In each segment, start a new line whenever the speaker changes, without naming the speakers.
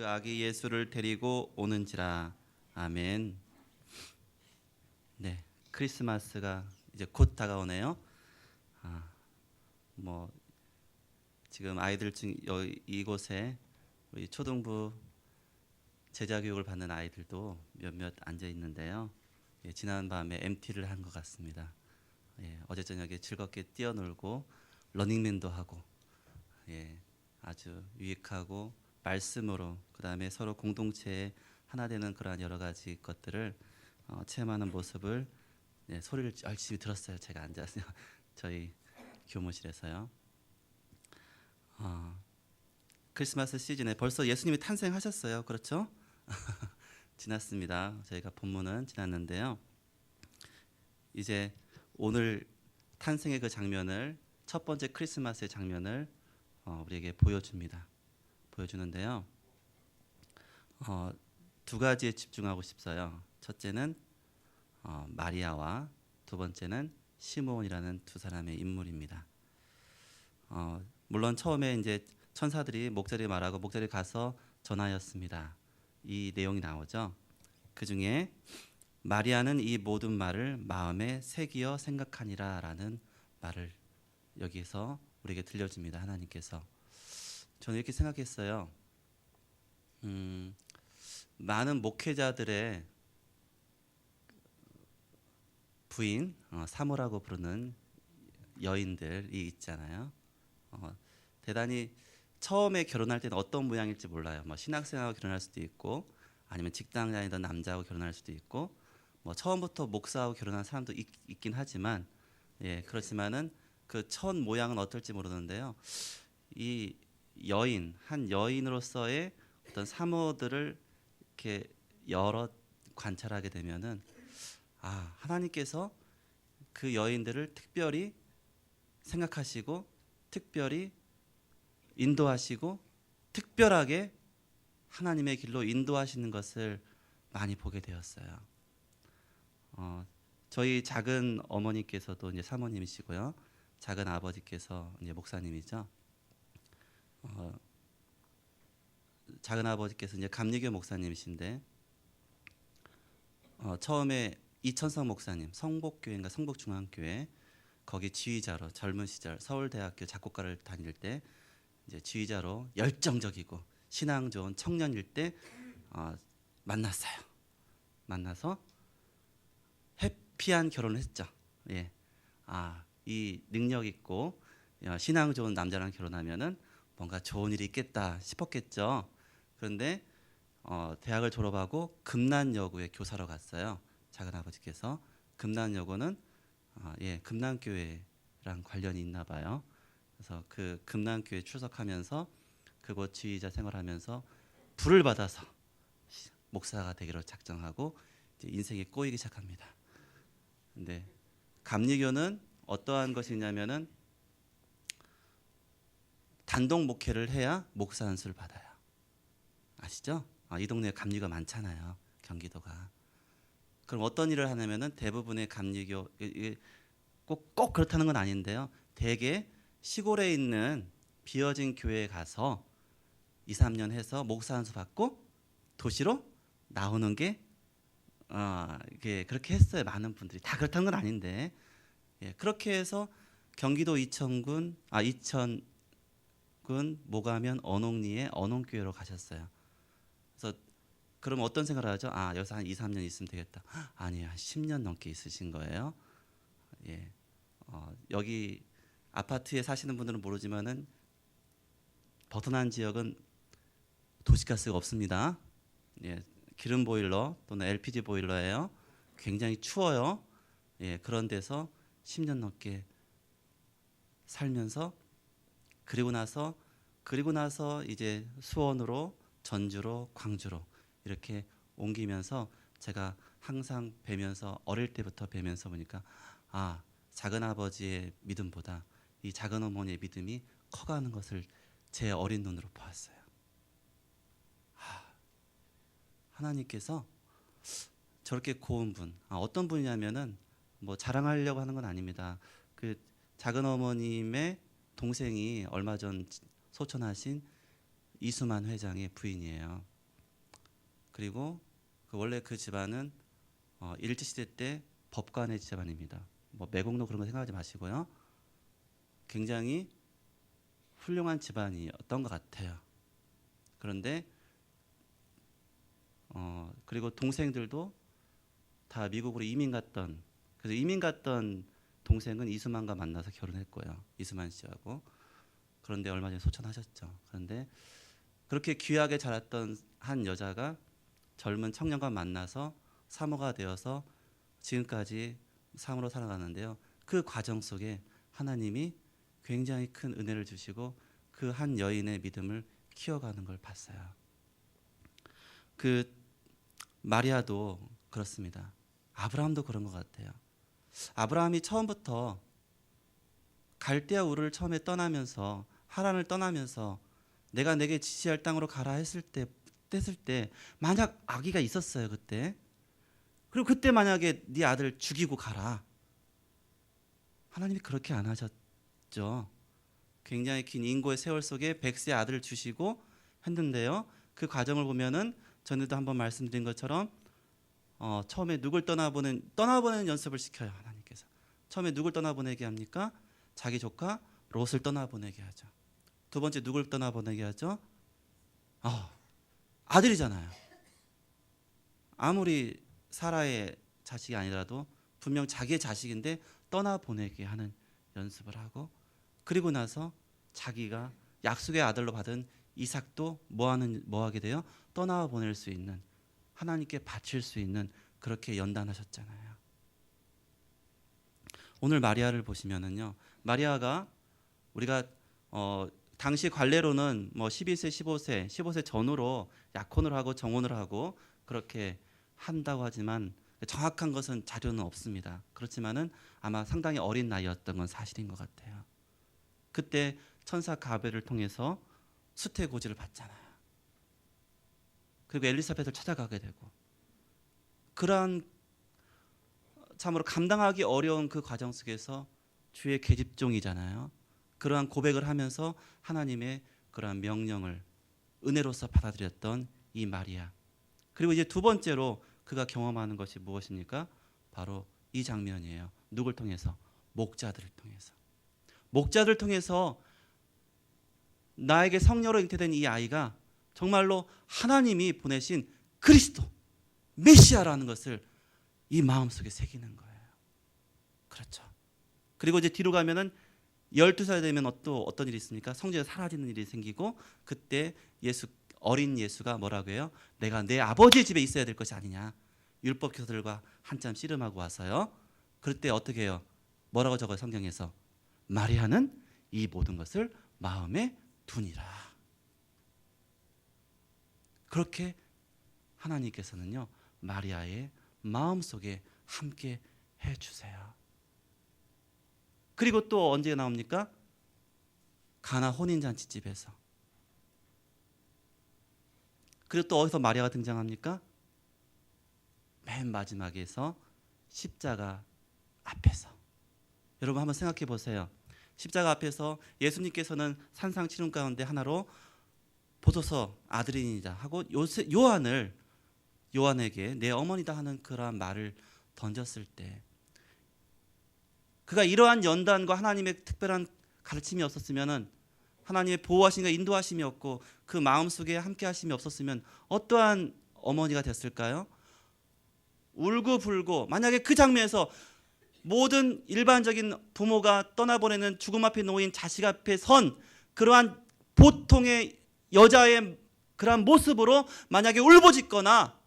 그 아기 예수를 데리고 오는지라 아멘. 네, 크리스마스가 이제 곧 다가오네요. 아, 뭐 지금 아이들 중 여, 이곳에 우리 초등부 제자 교육을 받는 아이들도 몇몇 앉아 있는데요. 예, 지난 밤에 MT를 한 것 같습니다. 예, 어제 저녁에 즐겁게 뛰어놀고 러닝맨도 하고 예, 아주 유익하고 말씀으로 그 다음에 서로 공동체에 하나 되는 그러한 여러 가지 것들을 어, 체험하는 모습을 예, 소리를 열심히 들었어요. 제가 앉아서 저희 교무실에서요. 어, 크리스마스 시즌에 벌써 예수님이 탄생하셨어요. 그렇죠? 지났습니다. 저희가 본문은 지났는데요. 이제 오늘 탄생의 그 장면을 첫 번째 크리스마스의 장면을 어, 우리에게 보여줍니다. 보여주는데요. 어, 두 가지에 집중하고 싶어요. 첫째는 어, 마리아와 두 번째는 시므온이라는 두 사람의 인물입니다. 어, 물론 처음에 이제 천사들이 목자리 말하고 목자리 가서 전하였습니다. 이 내용이 나오죠. 그 중에 마리아는 이 모든 말을 마음에 새기어 생각하니라라는 말을 여기서 우리에게 들려줍니다. 하나님께서 저는 이렇게 생각했어요. 음, 많은 목회자들의 부인 어, 사모라고 부르는 여인들이 있잖아요. 어, 대단히 처음에 결혼할 때는 어떤 모양일지 몰라요. 뭐 신학생하고 결혼할 수도 있고 아니면 직장 다니던 남자하고 결혼할 수도 있고 뭐 처음부터 목사하고 결혼한 사람도 있, 있긴 하지만 예 그렇지만은 그 첫 모양은 어떨지 모르는데요. 이 여인 한 여인으로서의 어떤 사모들을 이렇게 여러 관찰하게 되면은 아 하나님께서 그 여인들을 특별히 생각하시고 특별히 인도하시고 특별하게 하나님의 길로 인도하시는 것을 많이 보게 되었어요. 어, 저희 작은 어머니께서도 이제 사모님이시고요, 작은 아버지께서 이제 목사님이죠. 어, 작은 아버지께서 이제 감리교 목사님이신데 어, 처음에 이천성 목사님 성복교회인가 성복중앙교회 거기 지휘자로 젊은 시절 서울대학교 작곡가를 다닐 때 이제 지휘자로 열정적이고 신앙 좋은 청년일 때 어, 만났어요. 만나서 해피한 결혼을 했죠. 예, 아이 능력 있고 어, 신앙 좋은 남자랑 결혼하면은 뭔가 좋은 일이 있겠다 싶었겠죠. 그런데 어, 대학을 졸업하고 금난여고에 교사로 갔어요. 작은 아버지께서 금난여고는 어, 예 금난교회랑 관련이 있나 봐요. 그래서 그 금난교회 출석하면서 그곳 지휘자 생활하면서 불을 받아서 목사가 되기로 작정하고 인생에 꼬이기 시작합니다. 근데 감리교는 어떠한 것이냐면은 단독 목회를 해야 목사 안수를 받아요. 아시죠? 아, 이 동네에 감리가 많잖아요. 경기도가. 그럼 어떤 일을 하냐면은 대부분의 감리교 꼭, 꼭 그렇다는 건 아닌데요. 대개 시골에 있는 비어진 교회에 가서 2, 3년 해서 목사 안수 받고 도시로 나오는 게 어, 이게 그렇게 했어요. 많은 분들이 다 그렇다는 건 아닌데 예, 그렇게 해서 경기도 이천군 아 이천 군 모가면 언옥리에 언옥교회로 가셨어요. 그래서 그럼 어떤 생각을 하죠? 아 여기서 한 2, 3년 있으면 되겠다. 아니에요. 한 10년 넘게 있으신 거예요. 예, 어, 여기 아파트에 사시는 분들은 모르지만은 벗어난 지역은 도시가스가 없습니다. 예, 기름 보일러 또는 LPG 보일러예요. 굉장히 추워요. 예, 그런 데서 10년 넘게 살면서 그리고 나서 그리고 나서 이제 수원으로 전주로 광주로 이렇게 옮기면서 제가 항상 뵈면서 어릴 때부터 뵈면서 보니까 아 작은 아버지의 믿음보다 이 작은 어머니의 믿음이 커가는 것을 제 어린 눈으로 보았어요. 아, 하나님께서 저렇게 고운 분, 아, 어떤 분이냐면은 뭐 자랑하려고 하는 건 아닙니다. 그 작은 어머님의 동생이 얼마 전 소천하신 이수만 회장의 부인이에요. 그리고 그 원래 그 집안은 어, 일제 시대 때 법관의 집안입니다. 뭐 매국노 그런 거 생각하지 마시고요. 굉장히 훌륭한 집안이었던 것 같아요. 그런데 어 그리고 동생들도 다 미국으로 이민 갔던 그래서 이민 갔던 동생은 이수만과 만나서 결혼했고요. 이수만 씨하고 그런데 얼마 전에 소천하셨죠. 그런데 그렇게 귀하게 자랐던 한 여자가 젊은 청년과 만나서 사모가 되어서 지금까지 삶으로 살아가는데요. 그 과정 속에 하나님이 굉장히 큰 은혜를 주시고 그 한 여인의 믿음을 키워가는 걸 봤어요. 그 마리아도 그렇습니다. 아브라함도 그런 것 같아요. 아브라함이 처음부터 갈대아 우를 처음에 떠나면서 하란을 떠나면서 내가 내게 지시할 땅으로 가라 했을 때 했을 때 만약 아기가 있었어요 그때 그리고 그때 만약에 네 아들 죽이고 가라 하나님이 그렇게 안 하셨죠. 굉장히 긴 인고의 세월 속에 백세 아들을 주시고 했는데요. 그 과정을 보면은 전에도 한번 말씀드린 것처럼 어, 처음에 누굴 떠나보는 떠나보내는 연습을 시켜요 하나님께서. 처음에 누굴 떠나보내게 합니까? 자기 조카 롯을 떠나보내게 하죠. 두 번째 누굴 떠나보내게 하죠? 어, 아들이잖아요. 아무리 사라의 자식이 아니라도 분명 자기의 자식인데 떠나보내게 하는 연습을 하고 그리고 나서 자기가 약속의 아들로 받은 이삭도 뭐하는 뭐하게 돼요? 떠나 보낼 수 있는 하나님께 바칠 수 있는 그렇게 연단하셨잖아요. 오늘 마리아를 보시면은요. 마리아가 우리가 어 당시 관례로는 뭐 12세, 15세, 15세 전후로 약혼을 하고 정혼을 하고 그렇게 한다고 하지만 정확한 것은 자료는 없습니다. 그렇지만은 아마 상당히 어린 나이였던 건 사실인 것 같아요. 그때 천사 가벨을 통해서 수태고지를 받잖아요. 그리고 엘리사벳을 찾아가게 되고 그러한 참으로 감당하기 어려운 그 과정 속에서 주의 계집종이잖아요. 그러한 고백을 하면서 하나님의 그러한 명령을 은혜로서 받아들였던 이 마리아. 그리고 이제 두 번째로 그가 경험하는 것이 무엇입니까? 바로 이 장면이에요. 누굴 통해서? 목자들을 통해서. 목자들 통해서 나에게 성녀로 잉태된 이 아이가 정말로 하나님이 보내신 그리스도 메시아라는 것을 이 마음속에 새기는 거예요. 그렇죠. 그리고 이제 뒤로 가면은 12살 되면 또 어떤 일이 있습니까? 성전에 사라지는 일이 생기고 그때 예수 어린 예수가 뭐라고 해요? 내가 내 아버지의 집에 있어야 될 것이 아니냐. 율법 교사들과 한참 씨름하고 와서요. 그럴 때 어떻게 해요? 뭐라고 적어요 성경에서? 마리아는 이 모든 것을 마음에 두니라. 그렇게 하나님께서는요 마리아의 마음 속에 함께 해 주세요. 그리고 또 언제 나옵니까? 가나 혼인 잔치 집에서. 그리고 또 어디서 마리아가 등장합니까? 맨 마지막에서 십자가 앞에서. 여러분 한번 생각해 보세요. 십자가 앞에서 예수님께서는 산상 치름 가운데 하나로 보소서 아들이니라 하고 요세, 요한을 요한에게 내 어머니다 하는 그러한 말을 던졌을 때 그가 이러한 연단과 하나님의 특별한 가르침이 없었으면은 하나님의 보호하심과 인도하심이 없고 그 마음속에 함께 하심이 없었으면 어떠한 어머니가 됐을까요? 울고 불고 만약에 그 장면에서 모든 일반적인 부모가 떠나보내는 죽음 앞에 놓인 자식 앞에 선 그러한 보통의 여자의 그러한 모습으로 만약에 울부짖거나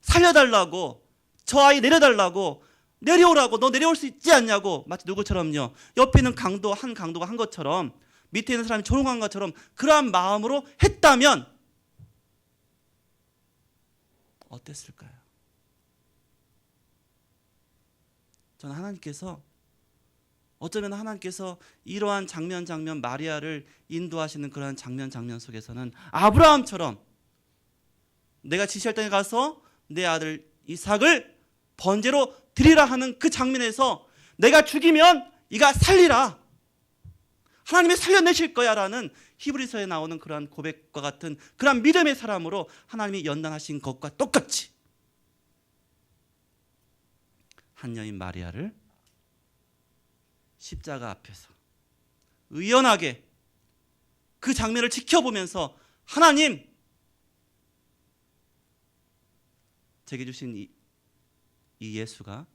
살려달라고 저 아이 내려달라고 내려오라고 너 내려올 수 있지 않냐고 마치 누구처럼요 옆에 있는 강도 한 강도가 한 것처럼 밑에 있는 사람이 조롱한 것처럼 그러한 마음으로 했다면 어땠을까요? 저는 하나님께서 어쩌면 하나님께서 이러한 장면 장면 마리아를 인도하시는 그러한 장면 장면 속에서는 아브라함처럼 내가 지시할 땅에 가서 내 아들 이삭을 번제로 드리라 하는 그 장면에서 내가 죽이면 이가 살리라. 하나님이 살려내실 거야라는 히브리서에 나오는 그러한 고백과 같은 그러한 믿음의 사람으로 하나님이 연단하신 것과 똑같이 한 여인 마리아를 십자가 앞에서 의연하게 그 장면을 지켜보면서 하나님 제게 주신 이, 이 예수가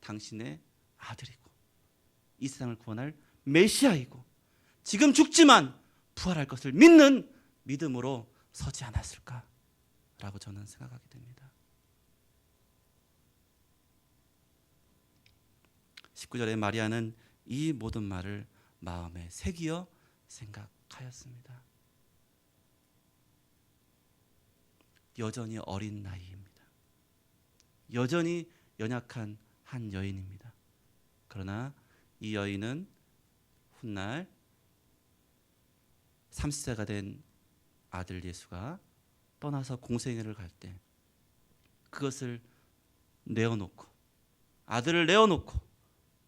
당신의 아들이고 이 세상을 구원할 메시아이고 지금 죽지만 부활할 것을 믿는 믿음으로 서지 않았을까라고 저는 생각하게 됩니다. 19절에 마리아는 이 모든 말을 마음에 새기어 생각하였습니다. 여전히 어린 나이입니다. 여전히 연약한 한 여인입니다. 그러나 이 여인은 훗날 30세가 된 아들 예수가 떠나서 공생애를 갈 때 그것을 내어놓고 아들을 내어놓고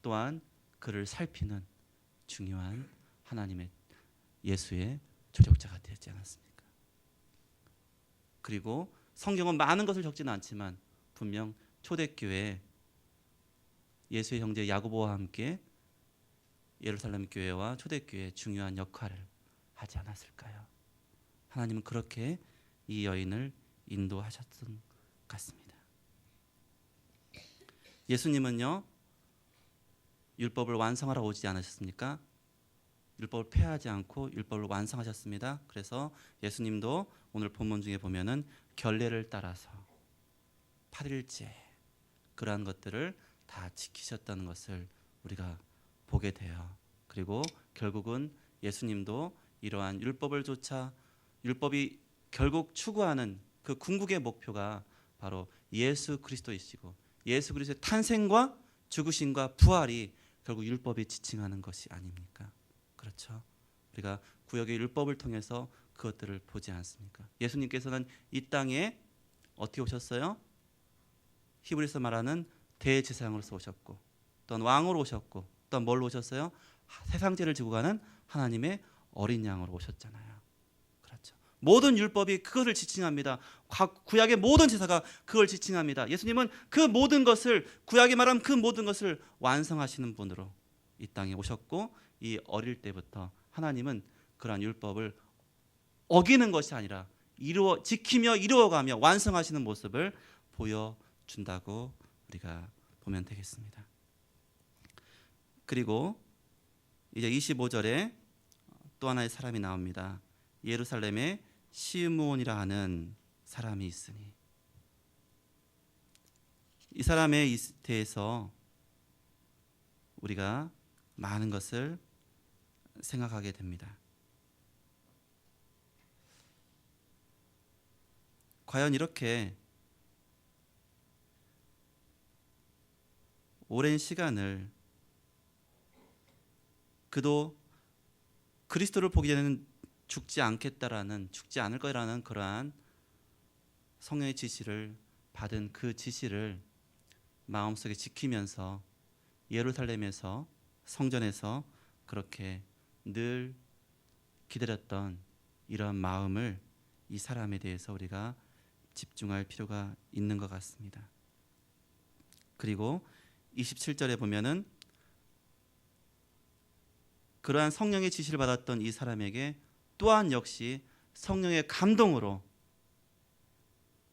또한 그를 살피는 중요한 하나님의 예수의 조력자가 되지 않았습니까? 그리고 성경은 많은 것을 적지는 않지만 분명 초대교회 예수의 형제 야고보와 함께 예루살렘 교회와 초대교회 중요한 역할을 하지 않았을까요? 하나님은 그렇게 이 여인을 인도하셨던 것 같습니다. 예수님은요 율법을 완성하러 오지 않으셨습니까? 율법을 폐하지 않고 율법을 완성하셨습니다. 그래서 예수님도 오늘 본문 중에 보면은 결례를 따라서 8일째 그러한 것들을 다 지키셨다는 것을 우리가 보게 돼요. 그리고 결국은 예수님도 이러한 율법을 조차 율법이 결국 추구하는 그 궁극의 목표가 바로 예수 그리스도이시고 예수 그리스도의 탄생과 죽으심과 부활이 결국 율법이 지칭하는 것이 아닙니까? 그렇죠. 우리가 구역의 율법을 통해서 그것들을 보지 않습니까? 예수님께서는 이 땅에 어떻게 오셨어요? 히브리서 말하는 대제사장으로서 오셨고 또한 왕으로 오셨고 또한 뭘로 오셨어요? 세상 죄를 지고 가는 하나님의 어린 양으로 오셨잖아요. 모든 율법이 그것을 지칭합니다. 구약의 모든 제사가 그걸 지칭합니다. 예수님은 그 모든 것을 구약이 말하는 그 모든 것을 완성하시는 분으로 이 땅에 오셨고 이 어릴 때부터 하나님은 그러한 율법을 어기는 것이 아니라 이루어 지키며 이루어가며 완성하시는 모습을 보여 준다고 우리가 보면 되겠습니다. 그리고 이제 25절에 또 하나의 사람이 나옵니다. 예루살렘에 시므온이라 하는 사람이 있으니 이 사람에 대해서 우리가 많은 것을 생각하게 됩니다. 과연 이렇게 오랜 시간을 그도 그리스도를 보기 전에는 죽지 않겠다라는 죽지 않을 거라는 그러한 성령의 지시를 받은 그 지시를 마음속에 지키면서 예루살렘에서 성전에서 그렇게 늘 기다렸던 이러한 마음을 이 사람에 대해서 우리가 집중할 필요가 있는 것 같습니다. 그리고 27절에 보면은 그러한 성령의 지시를 받았던 이 사람에게 또한 역시 성령의 감동으로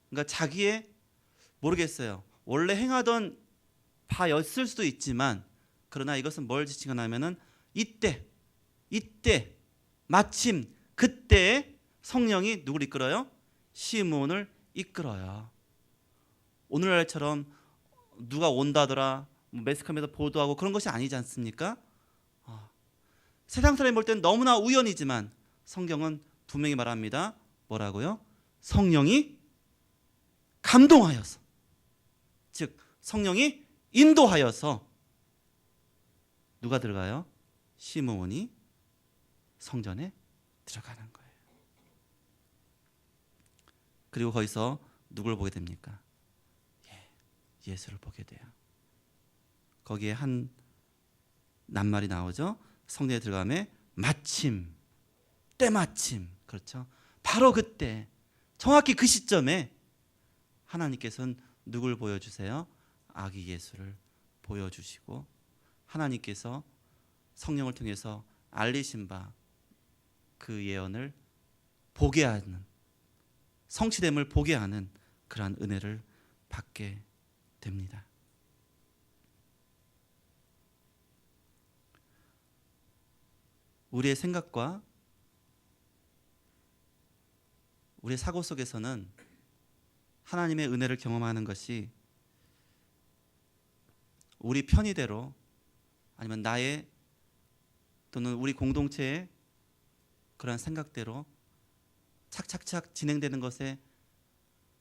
그러니까 자기의 모르겠어요. 원래 행하던 바였을 수도 있지만 그러나 이것은 뭘 지칭하냐면은 이때 이때 마침 그때 성령이 누굴 이끌어요? 시므온을 이끌어요. 오늘날처럼 누가 온다더라 뭐 매스컴에서 보도하고 그런 것이 아니지 않습니까? 어. 세상 사람이 볼 때는 너무나 우연이지만 성경은 분명히 말합니다. 뭐라고요? 성령이 감동하여서 즉 성령이 인도하여서 누가 들어가요? 시므온이 성전에 들어가는 거예요. 그리고 거기서 누굴 보게 됩니까? 예, 예수를 보게 돼요. 거기에 한 낱말이 나오죠. 성전에 들어가면 마침 때마침 그렇죠. 바로 그때 정확히 그 시점에 하나님께서는 누굴 보여주세요? 아기 예수를 보여주시고 하나님께서 성령을 통해서 알리신 바 그 예언을 보게 하는 성취됨을 보게 하는 그러한 은혜를 받게 됩니다. 우리의 생각과 우리의 사고 속에서는 하나님의 은혜를 경험하는 것이 우리 편의대로 아니면 나의 또는 우리 공동체의 그러한 생각대로 착착착 진행되는 것에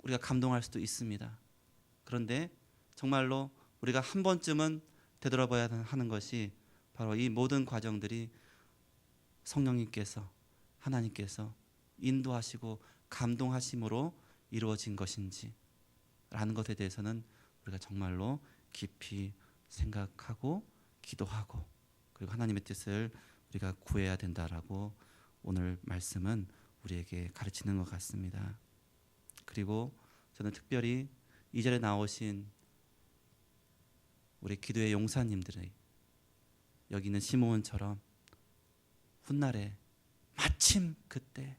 우리가 감동할 수도 있습니다. 그런데 정말로 우리가 한 번쯤은 되돌아봐야 하는 것이 바로 이 모든 과정들이 성령님께서 하나님께서 인도하시고 감동하심으로 이루어진 것인지 라는 것에 대해서는 우리가 정말로 깊이 생각하고 기도하고 그리고 하나님의 뜻을 우리가 구해야 된다라고 오늘 말씀은 우리에게 가르치는 것 같습니다. 그리고 저는 특별히 이 절에 나오신 우리 기도의 용사님들의 여기 있는 시몬처럼 훗날에 마침 그때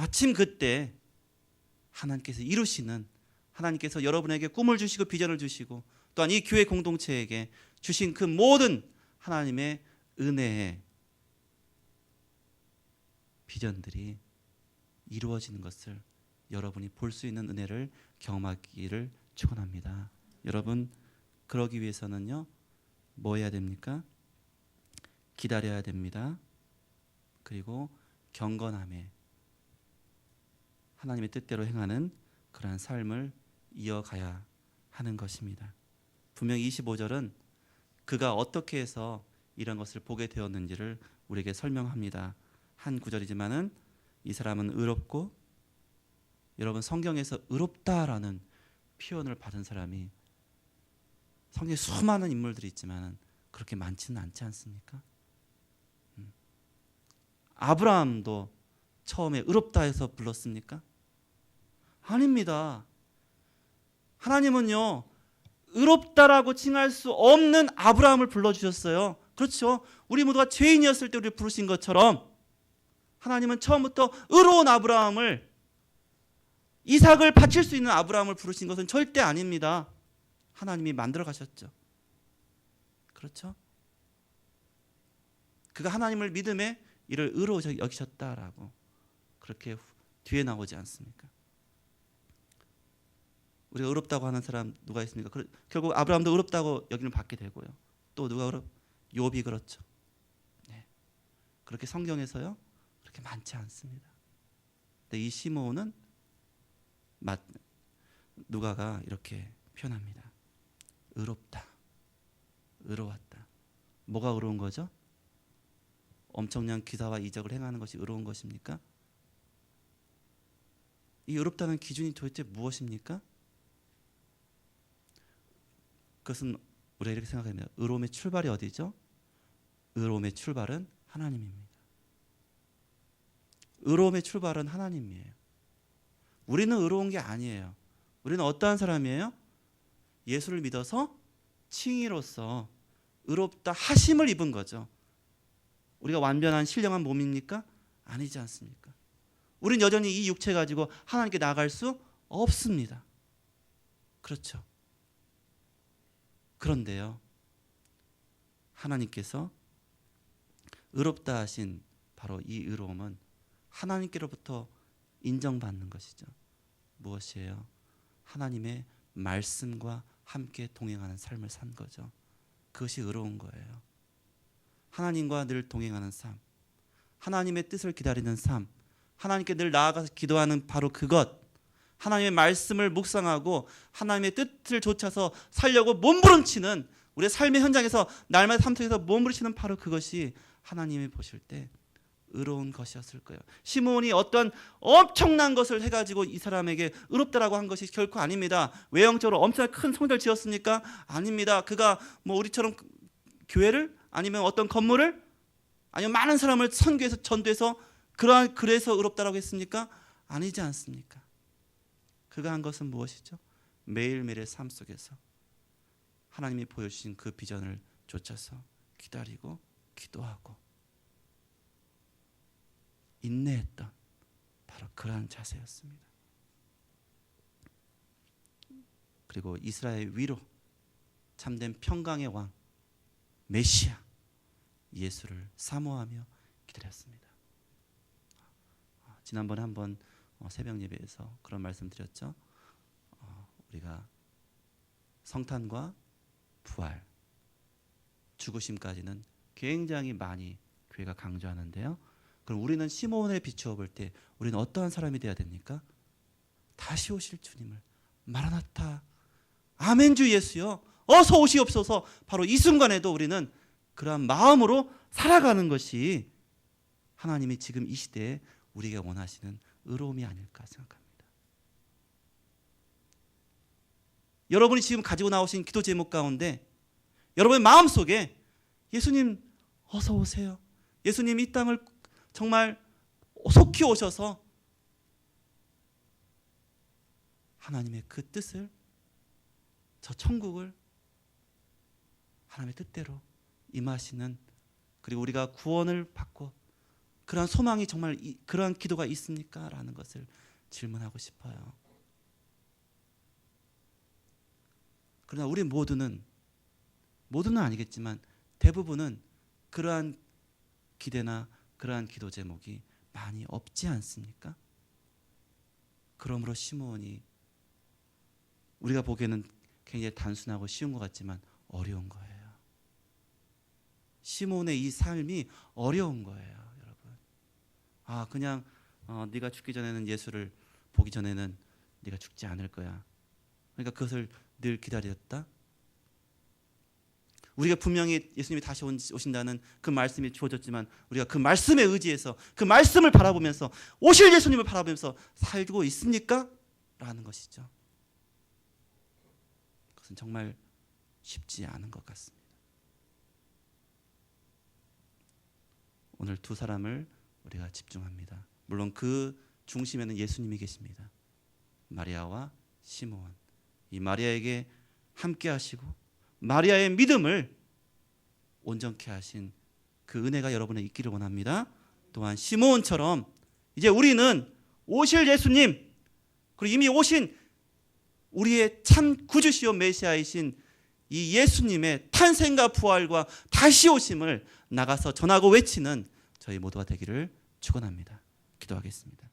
마침 그때 하나님께서 이루시는 하나님께서 여러분에게 꿈을 주시고 비전을 주시고 또한 이 교회 공동체에게 주신 그 모든 하나님의 은혜의 비전들이 이루어지는 것을 여러분이 볼 수 있는 은혜를 경험하기를 축원합니다. 여러분 그러기 위해서는요. 뭐 해야 됩니까? 기다려야 됩니다. 그리고 경건함에 하나님의 뜻대로 행하는 그러한 삶을 이어가야 하는 것입니다. 분명 25절은 그가 어떻게 해서 이런 것을 보게 되었는지를 우리에게 설명합니다. 한 구절이지만은 이 사람은 의롭고 여러분 성경에서 의롭다라는 표현을 받은 사람이 성경에 수많은 인물들이 있지만 그렇게 많지는 않지 않습니까? 음. 아브라함도 처음에 의롭다 해서 불렀습니까? 아닙니다. 하나님은요, 의롭다라고 칭할 수 없는 아브라함을 불러주셨어요. 그렇죠. 우리 모두가 죄인이었을 때 우리를 부르신 것처럼 하나님은 처음부터 의로운 아브라함을 이삭을 바칠 수 있는 아브라함을 부르신 것은 절대 아닙니다. 하나님이 만들어 가셨죠. 그렇죠? 그가 하나님을 믿음에 이를 의로 여기셨다라고 그렇게 뒤에 나오지 않습니까? 우리가 의롭다고 하는 사람 누가 있습니까? 그- 결국 아브라함도 의롭다고 여기는 받게 되고요. 또 누가 의롭? 욥이 그렇죠. 네. 그렇게 성경에서요 그렇게 많지 않습니다. 근데 이 시므온은 맞 누가가 이렇게 표현합니다. 의롭다. 의로웠다. 뭐가 의로운 거죠? 엄청난 기사와 이적을 행하는 것이 의로운 것입니까? 이 의롭다는 기준이 도대체 무엇입니까? 그것은 우리가 이렇게 생각합니다. 의로움의 출발이 어디죠? 의로움의 출발은 하나님입니다. 의로움의 출발은 하나님이에요. 우리는 의로운 게 아니에요. 우리는 어떠한 사람이에요? 예수를 믿어서 칭의로서 의롭다 하심을 입은 거죠. 우리가 완전한 신령한 몸입니까? 아니지 않습니까? 우리는 여전히 이 육체 가지고 하나님께 나갈 수 없습니다. 그렇죠. 그런데요. 하나님께서 의롭다 하신 바로 이 의로움은 하나님께로부터 인정받는 것이죠. 무엇이에요? 하나님의 말씀과 함께 동행하는 삶을 산 거죠. 그것이 의로운 거예요. 하나님과 늘 동행하는 삶, 하나님의 뜻을 기다리는 삶, 하나님께 늘 나아가서 기도하는 바로 그것, 하나님의 말씀을 묵상하고 하나님의 뜻을 좇아서 살려고 몸부림치는 우리의 삶의 현장에서 날마다 삶 속에서 몸부림치는 바로 그것이 하나님이 보실 때 의로운 것이었을 거예요. 시므온이 어떤 엄청난 것을 해가지고 이 사람에게 의롭다라고 한 것이 결코 아닙니다. 외형적으로 엄청나게 큰 성전을 지었습니까? 아닙니다. 그가 뭐 우리처럼 교회를 아니면 어떤 건물을 아니면 많은 사람을 선교해서 전도해서 그러한 그래서 의롭다라고 했습니까? 아니지 않습니까? 그가 한 것은 무엇이죠? 매일매일의 삶 속에서 하나님이 보여주신 그 비전을 쫓아서 기다리고 기도하고 인내했던 바로 그러한 자세였습니다. 그리고 이스라엘 위로 참된 평강의 왕 메시아 예수를 사모하며 기다렸습니다. 아, 지난번에 한번 어, 새벽 예배에서 그런 말씀 드렸죠. 어, 우리가 성탄과 부활, 죽으심까지는 굉장히 많이 교회가 강조하는데요. 그럼 우리는 시몬을 비추어 볼 때 우리는 어떠한 사람이 되어야 됩니까? 다시 오실 주님을 마라나타 아멘 주 예수여 어서 오시옵소서 바로 이 순간에도 우리는 그러한 마음으로 살아가는 것이 하나님이 지금 이 시대에 우리에게 원하시는 의로움이 아닐까 생각합니다. 여러분이 지금 가지고 나오신 기도 제목 가운데 여러분의 마음 속에 예수님 어서 오세요. 예수님 이 땅을 정말 속히 오셔서 하나님의 그 뜻을 저 천국을 하나님의 뜻대로 임하시는 그리고 우리가 구원을 받고 그러한 소망이 정말 이, 그러한 기도가 있습니까? 라는 것을 질문하고 싶어요. 그러나 우리 모두는 모두는 아니겠지만 대부분은 그러한 기대나 그러한 기도 제목이 많이 없지 않습니까? 그러므로 시므온이 우리가 보기에는 굉장히 단순하고 쉬운 것 같지만 어려운 거예요. 시몬의 이 삶이 어려운 거예요. 아, 그냥 어, 네가 죽기 전에는 예수를 보기 전에는 네가 죽지 않을 거야. 그러니까 그것을 늘 기다렸다. 우리가 분명히 예수님이 다시 온- 오신다는 그 말씀이 주어졌지만 우리가 그 말씀에 의지해서 그 말씀을 바라보면서 오실 예수님을 바라보면서 살고 있습니까? 라는 것이죠. 그것은 정말 쉽지 않은 것 같습니다. 오늘 두 사람을 우리가 집중합니다. 물론 그 중심에는 예수님이 계십니다. 마리아와 시몬. 이 마리아에게 함께 하시고 마리아의 믿음을 온전케 하신 그 은혜가 여러분에 있기를 원합니다. 또한 시몬처럼 이제 우리는 오실 예수님 그리고 이미 오신 우리의 참 구주시오 메시아이신 이 예수님의 탄생과 부활과 다시 오심을 나가서 전하고 외치는 저희 모두가 되기를 축원합니다. 기도하겠습니다.